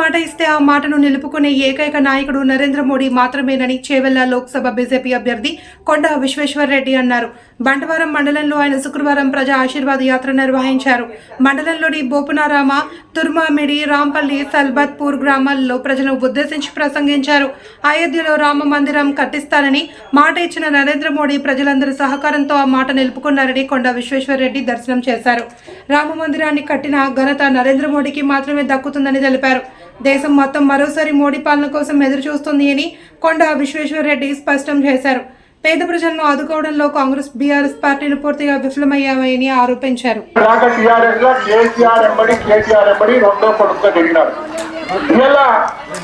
ఆ మాటను నిలుపుకునే ఏకైక నాయకుడు నరేంద్ర మోడీ మాత్రమేనని చేవెళ్ళ లోక్సభ బీజేపీ అభ్యర్థి కొండ విశ్వేశ్వర్ రెడ్డి అన్నారు. బంటవారం మండలంలో ఆయన శుక్రవారం ప్రజా ఆశీర్వాద యాత్ర నిర్వహించారు. మండలంలోని బోపునారామ తుర్మామిడి రాంపల్లి సల్బత్పూర్ గ్రామాల్లో ప్రజలను ఉద్దేశించి ప్రసంగించారు. అయోధ్యలో రామ మందిరం కట్టిస్తానని మాట ఇచ్చిన నరేంద్ర మోడీ ప్రజలందరి సహకారంతో ఆ మాట నిలుపుకున్నారని కొండ విశ్వేశ్వర్ రెడ్డి దర్శనం చేశారు. రామ మందిరాన్ని కట్టిన ఘనత నరేంద్ర మోడీకి మాత్రమే దక్కుతుందని తెలిపారు. దేశం మొత్తం మరోసారి మోడీ పాలన కోసం ఎదురు చూస్తుంది అని కొండ విశ్వేశ్వరరెడ్డి స్పష్టం చేశారు. పేద ప్రజలను ఆదుకోవడంలో కాంగ్రెస్ బీఆర్ఎస్ పార్టీలు పూర్తిగా విఫలమయ్యాయని ఆరోపించారు.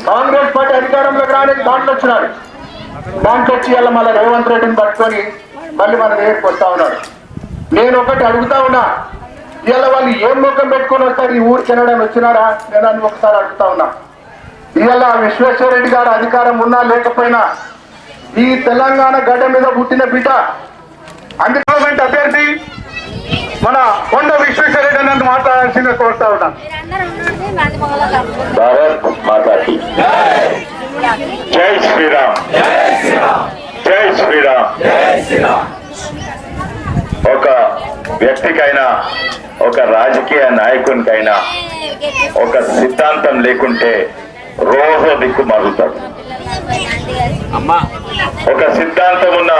కాంగ్రెస్ పార్టీ అధికారంలోకి రానికి దాంట్లో వచ్చినారు. దాంట్లో వచ్చి ఇలా మళ్ళీ రేవంత్ రెడ్డిని పట్టుకొని మళ్ళీ మన దగ్గరికి వస్తా ఉన్నాడు నేను ఒకటి అడుగుతా ఉన్నా ఇలా వాళ్ళు ఏం ముఖం పెట్టుకొని వస్తారు ఈ ఊరు తినడానికి వచ్చినారా? నేను అని ఒకసారి అడుగుతా ఉన్నా. ఇవాళ విశ్వేశ్వరరెడ్డి గారు అధికారం ఉన్నా లేకపోయినా ఈ తెలంగాణ గడ్డ మీద పుట్టిన బిడ్డ అందుకోమెంట్ అభ్యర్థి మన కొండ విశ్వేశ్వరరెడ్డి నన్ను మాట్లాడాల్సిందిగా కోరుతా ఉన్నా. భారత్ మాతాకి. జై శ్రీరామ్. జై శ్రీరామ్. ఒక వ్యక్తికైనా ఒక రాజకీయ నాయకునికైనా ఒక సిద్ధాంతం లేకుంటే రోజు దిక్కు మరుగుతాడు ఒక సిద్ధాంతం ఉన్న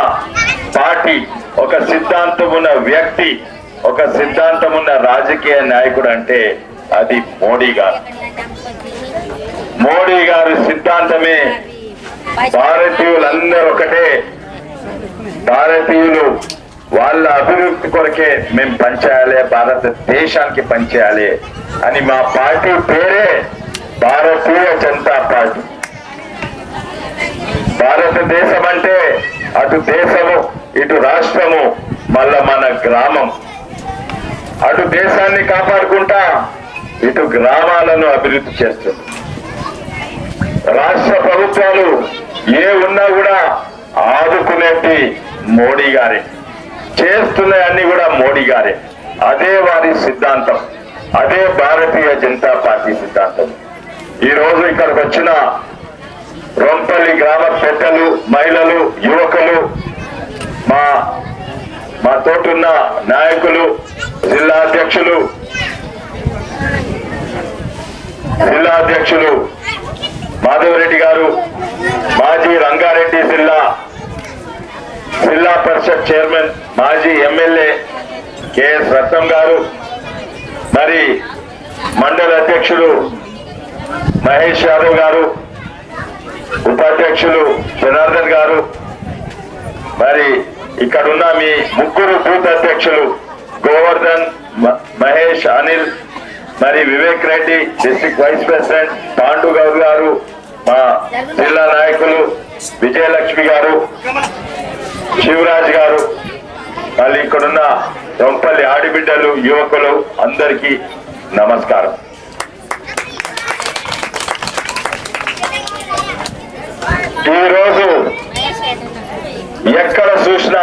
పార్టీ ఒక సిద్ధాంతం ఉన్న వ్యక్తి ఒక సిద్ధాంతం ఉన్న రాజకీయ నాయకుడు అంటే అది మోడీ గారు. మోడీ గారి సిద్ధాంతమే భారతీయులందరూ ఒకటే భారతీయులు వాళ్ళ అభివృద్ధి కొరకే మేము పనిచేయాలి భారతదేశానికి పనిచేయాలి అని మా పార్టీ పేరే భారతీయ జనతా పార్టీ. భారతదేశం అంటే అటు దేశము ఇటు రాష్ట్రము మళ్ళా మన గ్రామం. అటు దేశాన్ని కాపాడుకుంటా ఇటు గ్రామాలను అభివృద్ధి చేస్తుంది. రాష్ట్ర ప్రభుత్వాలు ఏ ఉన్నా కూడా ఆదుకునేటి మోడీ గారే. చేస్తున్నాయన్నీ కూడా మోడీ గారే. అదే వారి సిద్ధాంతం. అదే భారతీయ జనతా పార్టీ సిద్ధాంతం. ఈ రోజు ఇక్కడికి వచ్చిన రొంపల్లి గ్రామ పెద్దలు మహిళలు యువకులు మా మా తోటున్న నాయకులు జిల్లా అధ్యక్షులు జిల్లా అధ్యక్షులు మాధవరెడ్డి గారు మాజీ రంగారెడ్డి జిల్లా జిల్లా పరిషత్ చైర్మన్ మాజీ ఎమ్మెల్యే కెఎస్ రత్నం గారు మరి మండల అధ్యక్షులు మహేష్ యాదవ్ గారు ఉపాధ్యక్షులు జనార్దన్ గారు మరి ఇక్కడున్న మీ ముగ్గురు బూత్ అధ్యక్షులు గోవర్ధన్ మ- మహేష్ అనిల్ మరి Vivek Reddy district vice president Pandu Goud గారు మా జిల్లా నాయకులు విజయలక్ష్మి గారు శివరాజ్ గారు మళ్ళీ ఇక్కడున్న దొంపల్లి ఆడిబిడ్డలు యువకులు అందరికీ నమస్కారం. ఈ రోజు ఎక్కడ చూసినా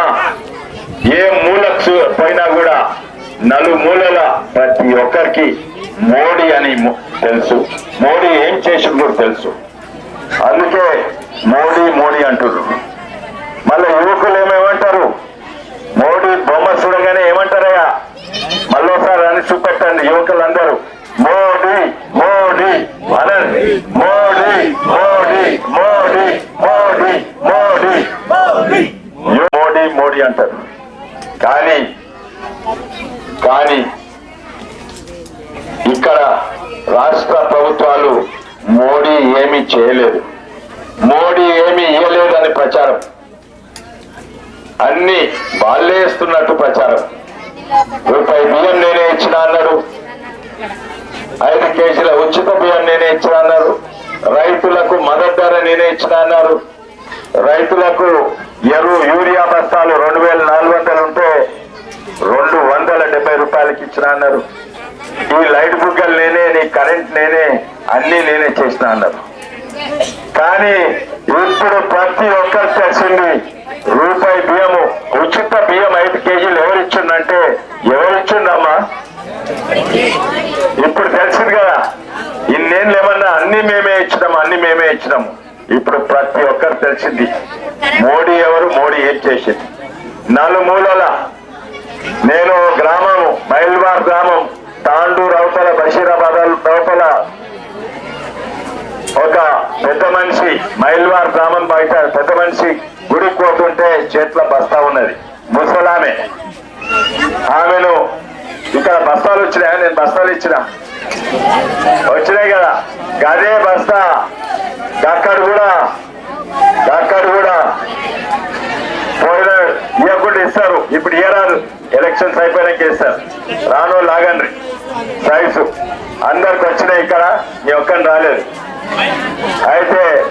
ఏ మూలకు పోయినా కూడా నలుమూలల ప్రతి ఒక్కరికి మోడీ అని తెలుసు. మోడీ ఏం చేసింది కూడా తెలుసు. అందుకే మోడీ మోడీ అంటున్నారు మళ్ళీ యువకులు ఏమేమంటారు మోడీ బొమ్మ చూడగానే ఏమంటారయ్యా? మళ్ళోసారి అని చూపెట్టండి యువకులందరూ. మోడీ మోడీ అనండి. మోడీ మోడీ మోడీ మోడీ మోడీ. మోడీ మోడీ అంటారు. కానీ కానీ ఇక్కడ రాష్ట్ర ప్రభుత్వాలు మోడీ ఏమీ చేయలేదు. మోడీ ఏమీ ఇయ్యలేదని ప్రచారం. అన్ని వాళ్ళే ఇస్తున్నట్టు ప్రచారం. రూపాయి బియ్యం నేనే ఇచ్చిన అన్నారు ఐదు కేజీల ఉచిత బియ్యం నేనే ఇచ్చిన అన్నారు రైతులకు మద్దతు ధర నేనే ఇచ్చిన అన్నారు. రైతులకు ఎరువు యూరియా బస్తాలు రెండు వేల నాలుగు వందలు ఉంటే రెండు వందల డెబ్బై రూపాయలకి ఇచ్చిన అన్నారు. ఈ లైట్ బుగ్గలు నేనే నీ కరెంట్ నేనే అన్ని నేనే చేసిన అన్నారు. కానీ ఇప్పుడు ప్రతి ఒక్కరు తెలిసింది రూపాయి బియ్యము ఉచిత బియ్యం ఐదు కేజీలు ఎవరిచ్చిందంటే ఎవరిచ్చిండమ్మా ఇప్పుడు తెలిసింది కదా ఇన్నేళ్ళు ఏమన్నా అన్ని మేమే ఇచ్చినాము అన్ని మేమే ఇచ్చినాము. ఇప్పుడు ప్రతి ఒక్కరు తెలిసింది మోడీ ఎవరు మోడీ ఏం చేసింది? నలుమూలల నేను గ్రామము మైల్వార్ గ్రామం తాండూరు అవతల బషీరాబాద్ రౌతల ఒక పెద్ద మనిషి మైల్వార్ గ్రామం బయట పెద్ద మనిషి గుడికి పోతుంటే చేతిలో బస్తా ఉన్నది. ముసలామె. ఆమెను ఇక్కడ బస్తాలు వచ్చినాయా? నేను బస్తాలు ఇచ్చిన. వచ్చినాయి కదా. గదే బస్తా. అక్కడ కూడా. అక్కడ కూడా. పోయిన ఇవ్వకుండా ఇస్తారు. ఇప్పుడు ఇయ్యరాదు ఎలక్షన్స్ అయిపోయినాక ఇస్తారు. రాను లాగండి. సైజు అందరికి వచ్చినాయి ఇక్కడ. నీ ఒక్కని రాలేదు. అయితే